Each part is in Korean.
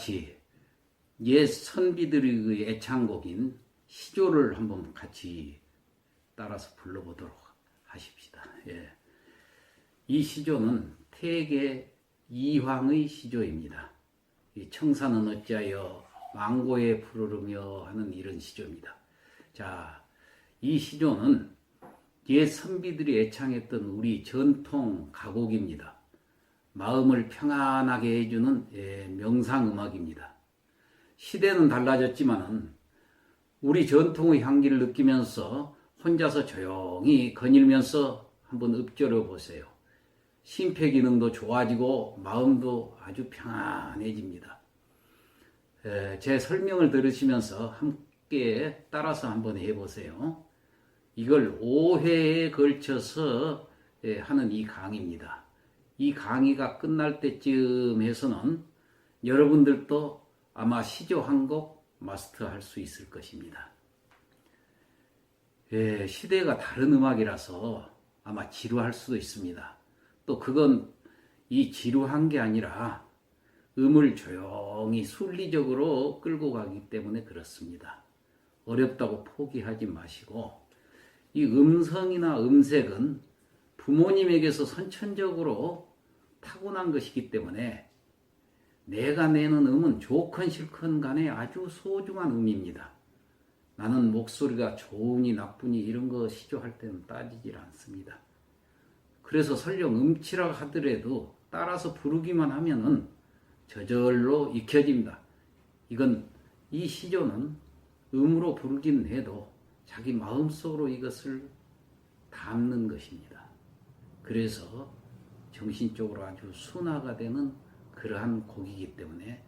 같이 옛 선비들의 그 애창곡인 시조를 한번 같이 따라서 불러보도록 하십시다. 예. 이 시조는 태계 이황의 시조입니다. 이 청사는 어찌하여 망고에 푸르르며 하는 이런 시조입니다. 자, 이 시조는 옛 선비들이 애창했던 우리 전통 가곡입니다. 마음을 평안하게 해주는 예, 명상 음악입니다. 시대는 달라졌지만은 우리 전통의 향기를 느끼면서 혼자서 조용히 거닐면서 한번 읊조려 보세요. 심폐 기능도 좋아지고 마음도 아주 평안해집니다. 에, 제 설명을 들으시면서 함께 따라서 한번 해보세요. 이걸 5회에 걸쳐서 예, 하는 이 강의입니다. 이 강의가 끝날 때쯤 해서는 여러분들도 아마 시조 한 곡 마스터할 수 있을 것입니다. 예, 시대가 다른 음악이라서 아마 지루할 수도 있습니다. 또 그건 이 지루한 게 아니라 음을 조용히 순리적으로 끌고 가기 때문에 그렇습니다. 어렵다고 포기하지 마시고 이 음성이나 음색은 부모님에게서 선천적으로 타고난 것이기 때문에 내가 내는 음은 좋건 싫건 간에 아주 소중한 음입니다. 나는 목소리가 좋으니 나쁘니 이런 거 시조할 때는 따지질 않습니다. 그래서 설령 음치라 하더라도 따라서 부르기만 하면은 저절로 익혀집니다. 이건 이 시조는 음으로 부르긴 해도 자기 마음속으로 이것을 담는 것입니다. 그래서 정신적으로 아주 순화가 되는 그러한 곡이기 때문에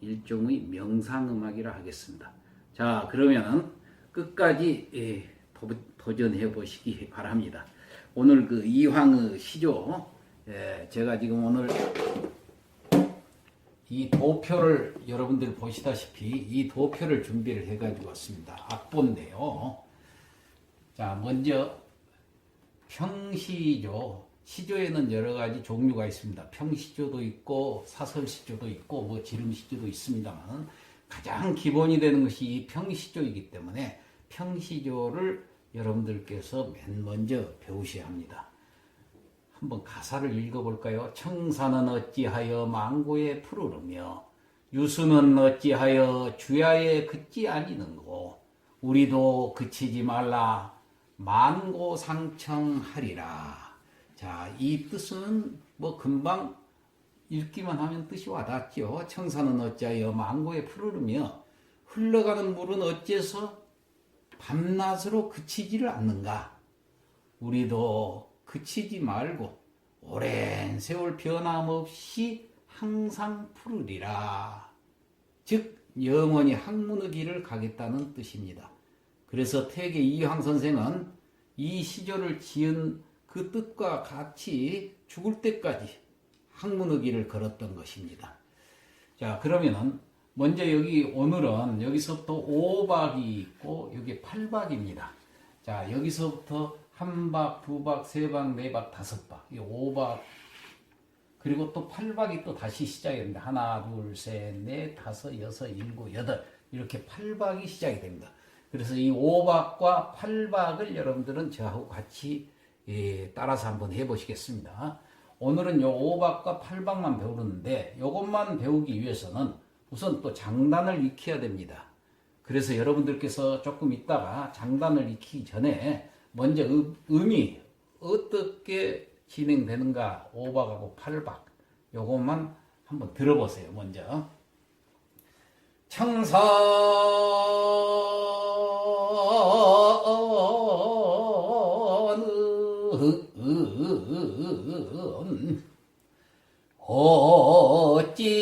일종의 명상음악이라 하겠습니다. 자, 그러면 끝까지 예, 도 전해 보시기 바랍니다. 오늘 그 이황의 시조, 예, 제가 지금 오늘 이 도표를 여러분들 보시다시피 이 도표를 준비를 해가지고 왔습니다. 악보인데요. 자, 먼저 평시조. 시조에는 여러 가지 종류가 있습니다. 평시조도 있고 사설시조도 있고 뭐 지름시조도 있습니다만 가장 기본이 되는 것이 이 평시조이기 때문에 평시조를 여러분들께서 맨 먼저 배우셔야 합니다. 한번 가사를 읽어볼까요? 청사는 어찌하여 망고에 푸르르며 유수는 어찌하여 주야에 그치 아니는고 우리도 그치지 말라 만고상청하리라. 자, 이 뜻은 뭐 금방 읽기만 하면 뜻이 와닿죠. 청사는 어찌하여 망고에 푸르르며 흘러가는 물은 어째서 밤낮으로 그치지를 않는가? 우리도 그치지 말고 오랜 세월 변함없이 항상 푸르리라. 즉 영원히 학문의 길을 가겠다는 뜻입니다. 그래서 태계 이황 선생은 이 시조를 지은 그 뜻과 같이 죽을 때까지 학문의 길을 걸었던 것입니다. 자, 그러면은 먼저 여기 오늘은 여기서부터 5박이 있고 여기 8박입니다. 자, 여기서부터 한 박, 두 박, 세 박, 네 박, 다섯 박, 이 5박 그리고 또 8박이 또 다시 시작이 됩니다. 하나, 둘, 셋, 넷, 다섯, 여섯, 일곱, 여덟 이렇게 8박이 시작이 됩니다. 그래서 이 5박과 8박을 여러분들은 저하고 같이 예, 따라서 한번 해보시겠습니다. 오늘은 요 5박과 8박만 배우는데 이것만 배우기 위해서는 우선 또 장단을 익혀야 됩니다. 그래서 여러분들께서 조금 있다가 장단을 익히기 전에 먼저 음, 음이 어떻게 진행되는가 5박하고 8박 요것만 한번 들어보세요. 먼저 청사 어찌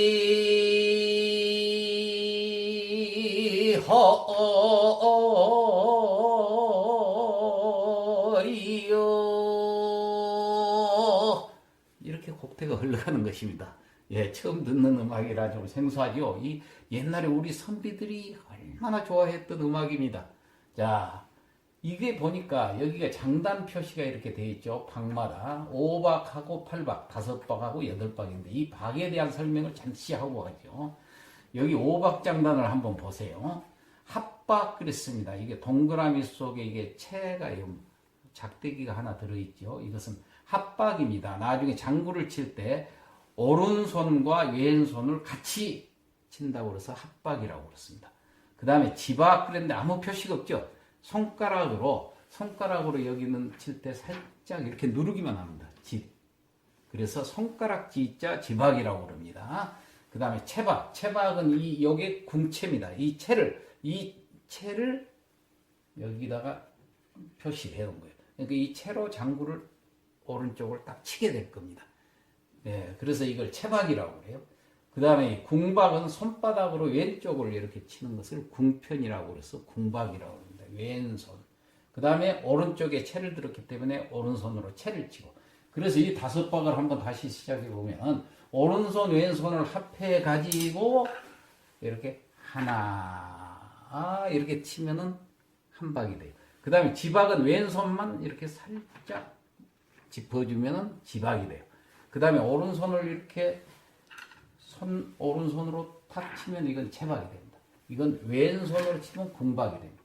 허리요 이렇게 곡태가 흘러가는 것입니다. 예, 처음 듣는 음악이라 좀 생소하죠. 이 옛날에 우리 선비들이 얼마나 좋아했던 음악입니다. 자, 이게 보니까 여기가 장단 표시가 이렇게 돼 있죠. 박마다 5박하고 8박, 5박하고 8박인데 이 박에 대한 설명을 잠시 하고 가죠. 여기 5박 장단을 한번 보세요. 합박 그랬습니다. 이게 동그라미 속에 이게 요 작대기가 하나 들어있죠. 이것은 합박입니다. 나중에 장구를 칠 때 오른손과 왼손을 같이 친다고 그래서 합박이라고 그렇습니다. 그 다음에 지박 그랬는데 아무 표시가 없죠. 손가락으로 손가락으로 여기는 칠 때 살짝 이렇게 누르기만 합니다. 집. 그래서 손가락 지자 지박이라고 그럽니다. 그 다음에 채박. 채박은 이 요게 궁채입니다. 이 채를 이 채를 여기다가 표시해 놓은 거예요. 그러니까 이 채로 장구를 오른쪽을 딱 치게 될 겁니다. 예, 그래서 이걸 채박이라고 해요. 그 다음에 궁박은 손바닥으로 왼쪽을 이렇게 치는 것을 궁편이라고 그래서 궁박이라고 합니다. 왼손. 그 다음에 오른쪽에 채를 들었기 때문에 오른손으로 채를 치고. 그래서 이 다섯 박을 한번 다시 시작해 보면 오른손 왼손을 합해 가지고 이렇게 하나 이렇게 치면은 한 박이 돼요. 그 다음에 지박은 왼손만 이렇게 살짝 짚어주면은 지박이 돼요. 그 다음에 오른손을 이렇게 손 오른손으로 탁 치면 이건 채박이 됩니다. 이건 왼손으로 치면 궁박이 됩니다.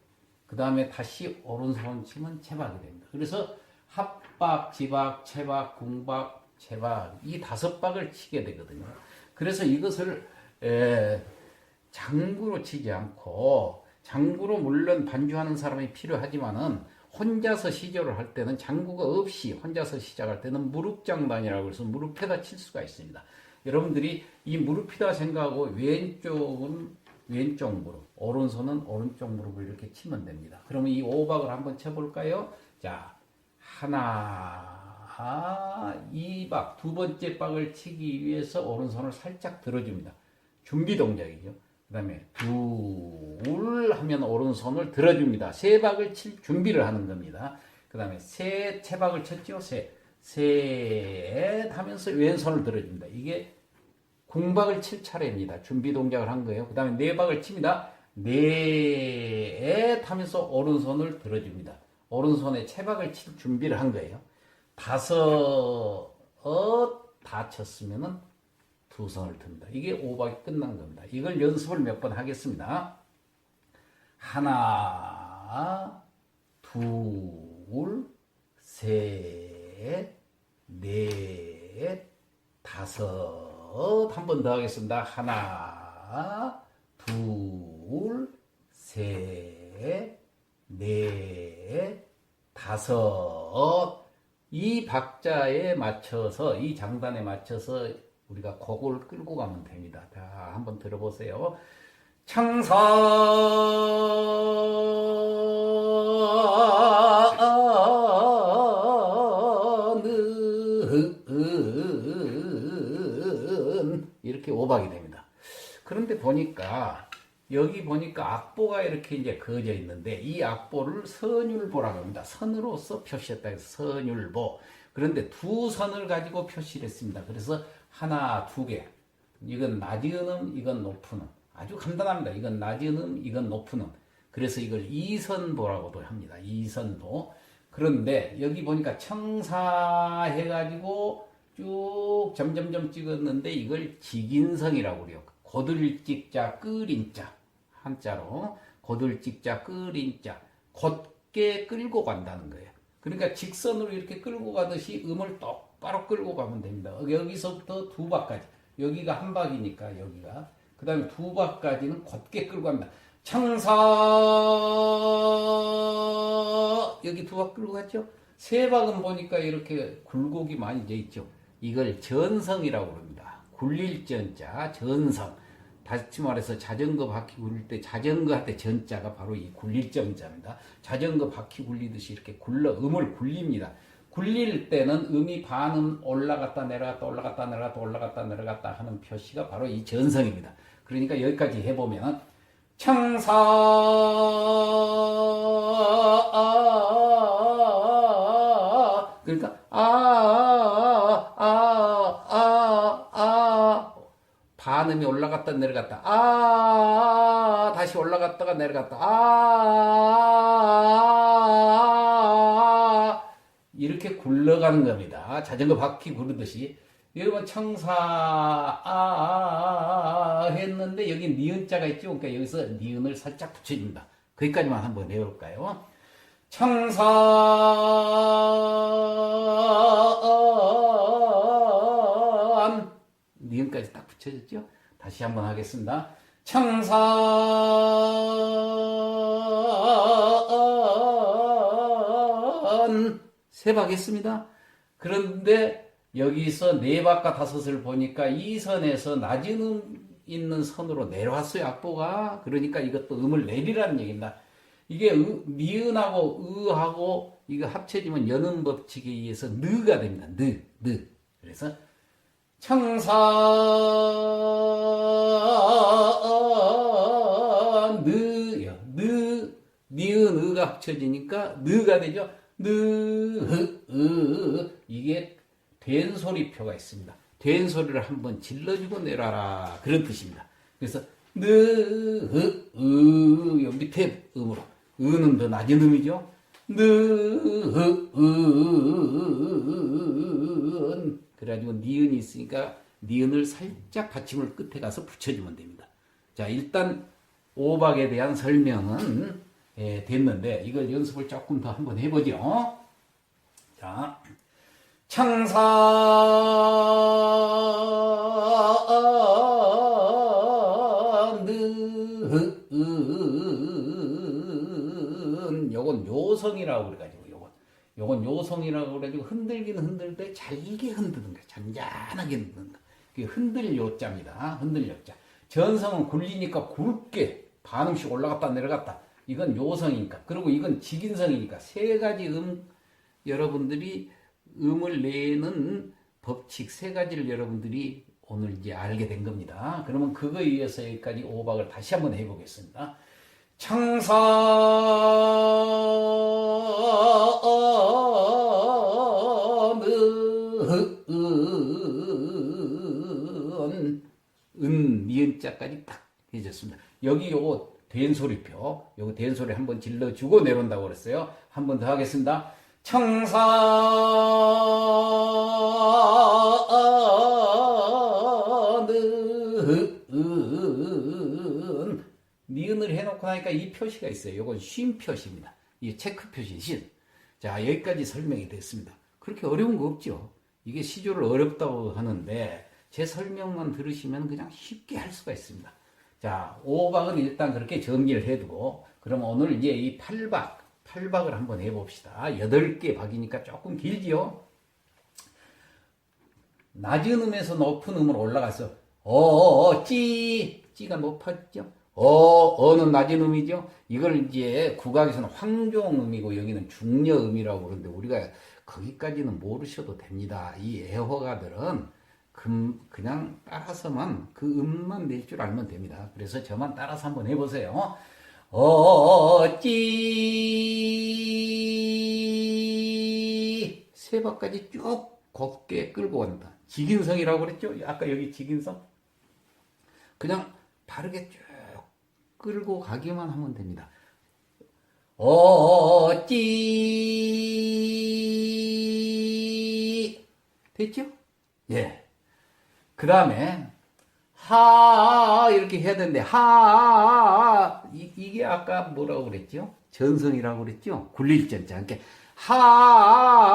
그 다음에 다시 오른손 치면 채박이 됩니다. 그래서 합박, 지박, 채박, 궁박, 채박 이 다섯 박을 치게 되거든요. 그래서 이것을 에, 장구로 치지 않고 장구로 물론 반주하는 사람이 필요하지만은 혼자서 시조를 할 때는 장구가 없이 혼자서 시작할 때는 무릎장단이라고 해서 무릎에다 칠 수가 있습니다. 여러분들이 이 무릎이다 생각하고 왼쪽은 왼쪽 무릎, 오른손은 오른쪽 무릎을 이렇게 치면 됩니다. 그러면 이 오박을 한번 쳐볼까요? 자, 하나, 이 박, 두 번째 박을 치기 위해서 오른손을 살짝 들어줍니다. 준비 동작이죠. 그 다음에 둘 하면 오른손을 들어줍니다. 세 박을 칠 준비를 하는 겁니다. 그 다음에 세 채박을 쳤죠. 세, 셋 하면서 왼손을 들어줍니다. 이게 궁박을 칠 차례입니다. 준비 동작을 한 거예요. 그 다음에 네 박을 칩니다. 넷 하면서 오른손을 들어줍니다. 오른손에 채박을 칠 준비를 한 거예요. 다섯 다 쳤으면은 두 손을 듭니다. 이게 오박이 끝난 겁니다. 이걸 연습을 몇 번 하겠습니다. 하나, 둘, 셋, 넷, 다섯. 한 번 더 하겠습니다. 하나, 둘, 셋, 넷, 다섯. 이 박자에 맞춰서, 이 장단에 맞춰서 우리가 곡을 끌고 가면 됩니다. 자, 한번 들어보세요. 청산 이렇게 오박이 됩니다. 그런데 보니까 여기 보니까 악보가 이렇게 이제 그어져 있는데 이 악보를 선율보라고 합니다. 선으로서 표시했다 해서 선율보. 그런데 두 선을 가지고 표시를 했습니다. 그래서 하나, 두 개. 이건 낮은 음, 이건 높은 음. 아주 간단합니다. 이건 낮은 음, 이건 높은 음. 그래서 이걸 이선도라고도 합니다. 이선도. 그런데 여기 보니까 청사 해가지고 쭉 점점점 찍었는데 이걸 직인성이라고 그래요. 고들찍자 끓인자 한자로 고들찍자 끓인자 곧게 끌고 간다는 거예요. 그러니까 직선으로 이렇게 끌고 가듯이 음을 똑바로 끌고 가면 됩니다. 여기서부터 두 박까지 여기가 한 박이니까 여기가 그 다음에 두 박까지는 곧게 끌고 갑니다. 청사 여기 두 박 끌고 갔죠? 세 박은 보니까 이렇게 굴곡이 많이 돼 있죠. 이걸 전성이라고 합니다. 굴릴 전자 전성. 다시 말해서 자전거 바퀴 굴릴 때 자전거 할 때 전자가 바로 이 굴릴 정자입니다. 자전거 바퀴 굴리듯이 이렇게 굴러 음을 굴립니다. 굴릴 때는 음이 반음 올라갔다 내려갔다 올라갔다 내려갔다 올라갔다 내려갔다 하는 표시가 바로 이 전성입니다. 그러니까 여기까지 해보면 청사 그러니까 아아아아 반음이 올라갔다 내려갔다 아 다시 올라갔다가 내려갔다 아 굴러가는 겁니다. 자전거 바퀴 구르듯이. 여러분 청사 아, 아, 아, 했는데 여기 니은자가 있죠. 그러니까 여기서 니은을 살짝 붙여줍니다. 거기까지만 한번 해볼까요? 청사 니은까지 딱 붙여졌죠. 다시 한번 하겠습니다. 청산 세박했습니다. 그런데 여기서 네 박과 다섯을 보니까 이 선에서 낮은 음 있는 선으로 내려왔어요 악보가 그러니까 이것도 음을 내리라는 얘기입니다. 이게 으, 니은하고 으하고 이거 합쳐지면 연음 법칙에 의해서 느가 됩니다. 느, 느. 그래서 청사 느요 느 니은 으가 합쳐지니까 느가 되죠. 느 으, 이게 된 소리표가 있습니다. 된 소리를 한번 질러주고 내려라 그런 뜻입니다. 그래서 느, 으, 으, 요 밑에 음으로 으는 더 낮은 음이죠. 느, 으, 은 그래가지고 니은이 있으니까 니은을 살짝 받침을 끝에 가서 붙여주면 됩니다. 자 일단 오박에 대한 설명은 예, 됐는데 이걸 연습을 조금 더 한번 해보죠. 자 창사 는 요건 요성이라고 그래가지고 요건 요성이라고 그래가지고 흔들기는 흔들되 잘게 흔드는 거야. 잔잔하게 거. 그게 흔들 요자입니다. 흔들 요자. 전성은 굴리니까 굵게 반음씩 올라갔다 내려갔다. 이건 요성이니까. 그리고 이건 직인성이니까. 세 가지 음 여러분들이 음을 내는 법칙 세 가지를 여러분들이 오늘 이제 알게 된 겁니다. 그러면 그거에 의해서 여기까지 오박을 다시 한번 해보겠습니다. 청사는 은 니은자까지 딱 해줬습니다. 여기 요거 된소리표 요거 된소리 한번 질러주고 내려온다고 그랬어요. 한 번 더 하겠습니다. 청사는 니은을 해놓고 나니까 이 표시가 있어요. 이건 쉼 표시입니다. 이 체크 표시 신. 자 여기까지 설명이 됐습니다. 그렇게 어려운 거 없죠. 이게 시조를 어렵다고 하는데 제 설명만 들으시면 그냥 쉽게 할 수가 있습니다. 자 5박은 일단 그렇게 정리를 해두고 그럼 오늘 이제 이 8박 8박을 한번 해봅시다. 8개 박이니까 조금 길지요? 낮은 음에서 높은 음으로 올라가서 어, 찌, 찌가 높았죠? 어, 어는 낮은 음이죠? 이걸 이제 국악에서는 황종음이고 여기는 중녀음이라고 그러는데 우리가 거기까지는 모르셔도 됩니다. 이 애호가들은 금, 그냥 따라서만 그 음만 낼 줄 알면 됩니다. 그래서 저만 따라서 한번 해보세요. 어찌 세 박까지 쭉 곱게 끌고 간다. 직인성이라고 그랬죠? 아까 여기 직인성? 그냥 바르게 쭉 끌고 가기만 하면 됩니다. 어찌 됐죠? 예. 그 다음에 하 이렇게 해야 되는데 하 이, 이게 아까 뭐라고 그랬죠? 전성이라고 그랬죠? 굴릴 전자. 그러니까 하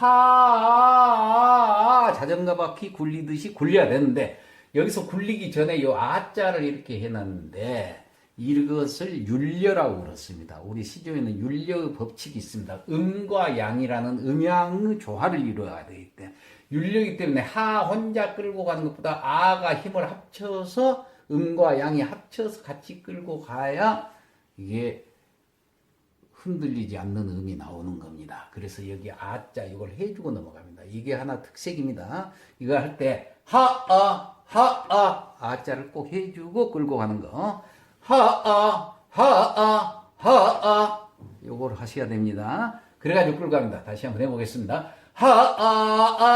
하 자전거 바퀴 굴리듯이 굴려야 되는데 여기서 굴리기 전에 요 아자를 이렇게 해놨는데 이것을 율려라고 그렇습니다. 우리 시조에는 율려 법칙이 있습니다. 음과 양이라는 음양 조화를 이루어야 되기 때문에 율려기 때문에 하 혼자 끌고 가는 것보다 아가 힘을 합쳐서 음과 양이 합쳐서 같이 끌고 가야 이게 흔들리지 않는 음이 나오는 겁니다. 그래서 여기 아자 이걸 해주고 넘어갑니다. 이게 하나 특색입니다. 이거 할 때 하아 하아 아자를 꼭 해주고 끌고 가는 거 하아 하아 하아 요걸 하셔야 됩니다. 그래가지고 끌고 갑니다. 다시 한번 해보겠습니다. 하, 아 아, 아,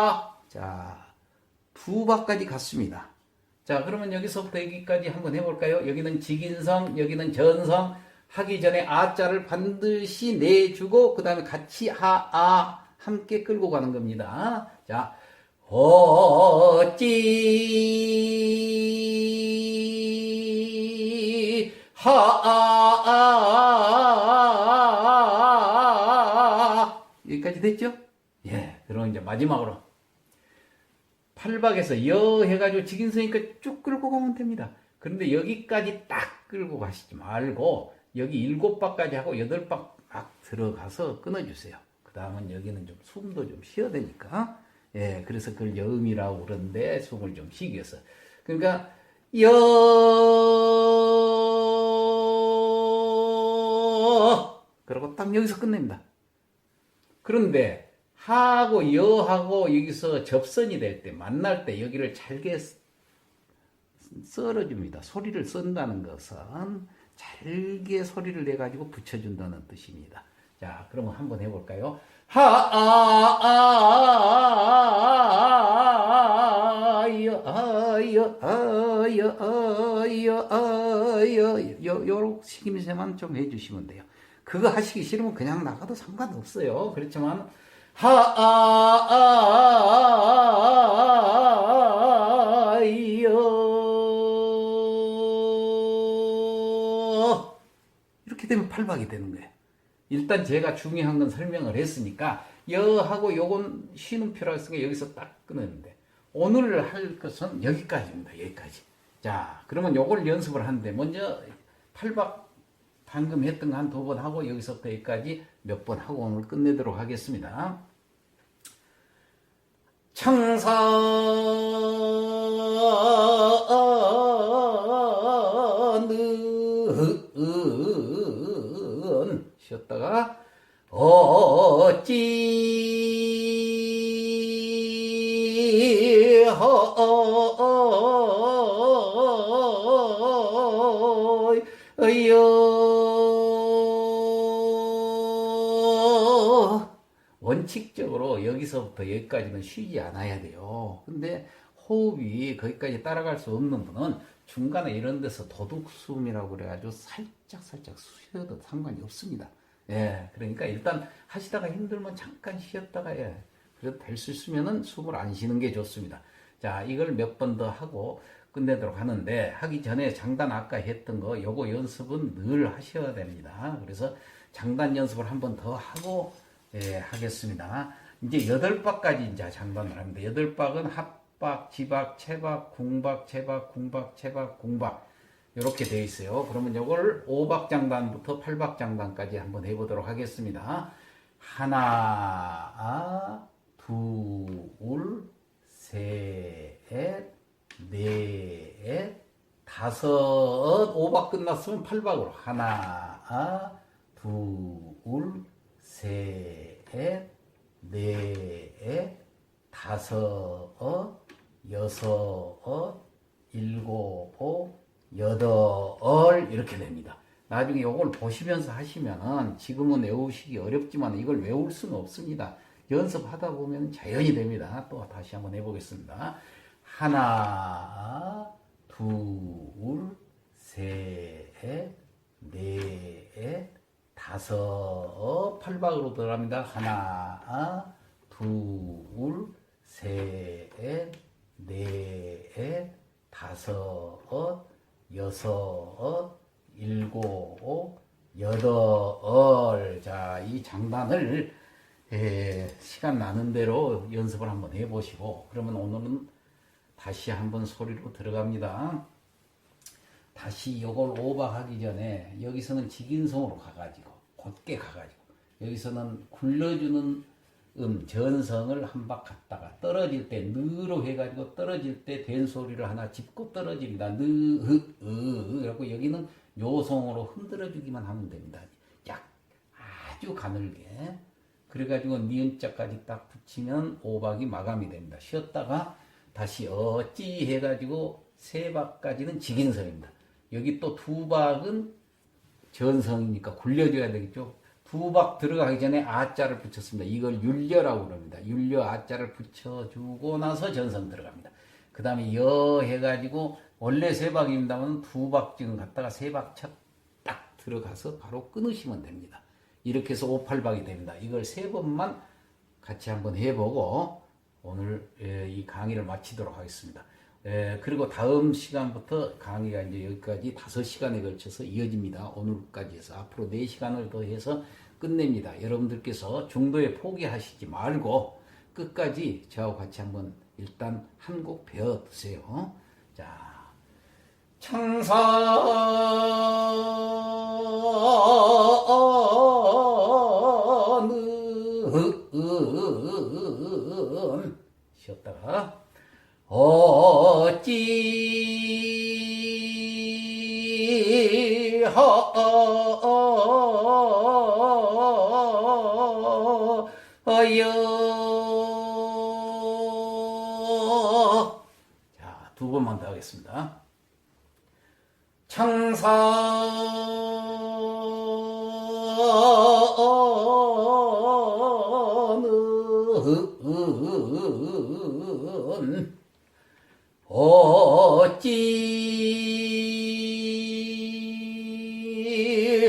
아, 아, 자, 부박까지 갔습니다. 자, 그러면 여기서 여기까지 한번 해볼까요? 여기는 직인성, 여기는 전성. 하기 전에 아자를 반드시 내주고 그 다음에 같이 하아 함께 끌고 가는 겁니다. 자, 어찌 하 여기까지 됐죠? 예, 그럼 이제 마지막으로 팔박에서 여 해가지고 직인서니까 쭉 끌고 가면 됩니다. 그런데 여기까지 딱 끌고 가시지 말고 여기 일곱 박까지 하고 여덟 박막 들어가서 끊어주세요. 그 다음은 여기는 좀 숨도 좀 쉬어야 되니까. 예, 그래서 그걸 여음이라고 그러는데 숨을 좀 쉬기 위해서. 그러니까, 여, 그러고 딱 여기서 끝냅니다. 그런데, 하고 여하고 여기서 접선이 될 때, 만날 때 여기를 잘게 썰어줍니다. 소리를 쓴다는 것은 잘게 소리를 내가지고 붙여준다는 뜻입니다. 자, 그러면 한번 해볼까요? 하, 아, 아, 아, 아, 아, 여, 아, 여, 아, 여, 아, 여, 아, 여, 요, 요런 식임새만 좀 해주시면 그거 하시기 싫으면 그냥 나가도 상관없어요. 그렇지만, 하, 아, 아, 아, 아 이렇게 되면 팔박이 되는 거예요. 일단 제가 중요한 건 설명을 했으니까 여하고 요건 쉬는 표라고 했으니까 여기서 딱 끊었는데 오늘 할 것은 여기까지입니다. 여기까지. 자, 그러면 요걸 연습을 하는데 먼저 팔박 방금 했던 거 한 두 번 하고 여기서부터 여기까지 몇 번 하고 오늘 끝내도록 하겠습니다. 청산은 쉬었다가 어찌 허여 원칙적으로 여기서부터 여기까지는 쉬지 않아야 돼요. 근데 호흡이 거기까지 따라갈 수 없는 분은 중간에 이런 데서 도둑숨이라고 그래가지고 살짝 살짝 쉬어도 상관이 없습니다. 예, 그러니까 일단 하시다가 힘들면 잠깐 쉬었다가 예, 그래도 될 수 있으면은 숨을 안 쉬는 게 좋습니다. 자, 이걸 몇 번 더 하고 끝내도록 하는데 하기 전에 장단 아까 했던 거 요거 연습은 늘 하셔야 됩니다. 그래서 장단 연습을 한 번 더 하고 예, 하겠습니다. 이제 여덟 박까지 이제 장단을 합니다. 여덟 박은 합박, 지박, 채박, 궁박, 채박, 궁박, 채박, 궁박 이렇게 되어 있어요. 그러면 이걸 5박 장단부터 8박 장단까지 한번 해보도록 하겠습니다. 하나, 둘, 셋, 넷, 다섯, 5박 끝났으면 8박으로 하나, 둘, 셋, 넷, 다섯, 여섯, 일곱, 여덟 이렇게 됩니다. 나중에 이걸 보시면서 하시면은 지금은 외우시기 어렵지만 이걸 외울 수는 없습니다. 연습하다 보면 자연히 됩니다. 또 다시 한번 해보겠습니다. 하나, 둘, 셋, 넷, 다섯, 팔박으로 들어갑니다. 하나, 둘, 셋, 넷, 다섯, 여섯, 일곱, 여덟. 자, 이 장단을 에, 시간 나는 대로 연습을 한번 해보시고, 그러면 오늘은 다시 한번 소리로 들어갑니다. 다시 요걸 오버하기 전에 여기서는 직인성으로 가가지고 곧게 가가지고 여기서는 굴려주는 음 전성을 한 박 갔다가 떨어질 때 느로 해가지고 떨어질 때 된 소리를 하나 짚고 떨어집니다. 느으으 그래갖고 여기는 요성으로 흔들어 주기만 하면 됩니다. 약 아주 가늘게. 그래가지고 니은자까지 딱 붙이면 오박이 마감이 됩니다. 쉬었다가 다시 어찌 해가지고 세 박까지는 직인성입니다. 여기 또 두 박은 전성이니까 굴려줘야 되겠죠. 부박 들어가기 전에 아자를 붙였습니다. 이걸 율려라고 그럽니다. 율려 아자를 붙여주고 나서 전선 들어갑니다. 그 다음에 여 해가지고 원래 세박입니다만 부박 지금 갔다가 세박 착딱 들어가서 바로 끊으시면 됩니다. 이렇게 해서 5, 8박이 됩니다. 이걸 세 번만 같이 한번 해보고 오늘 예, 이 강의를 마치도록 하겠습니다. 에, 그리고 다음 시간부터 강의가 이제 여기까지 5시간에 걸쳐서 이어집니다. 오늘까지 해서 앞으로 4시간을 더해서 끝냅니다. 여러분들께서 중도에 포기하시지 말고 끝까지 저하고 같이 한번 일단 한 곡 배워 드세요. 자. 창사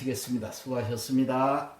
마치겠습니다. 수고하셨습니다.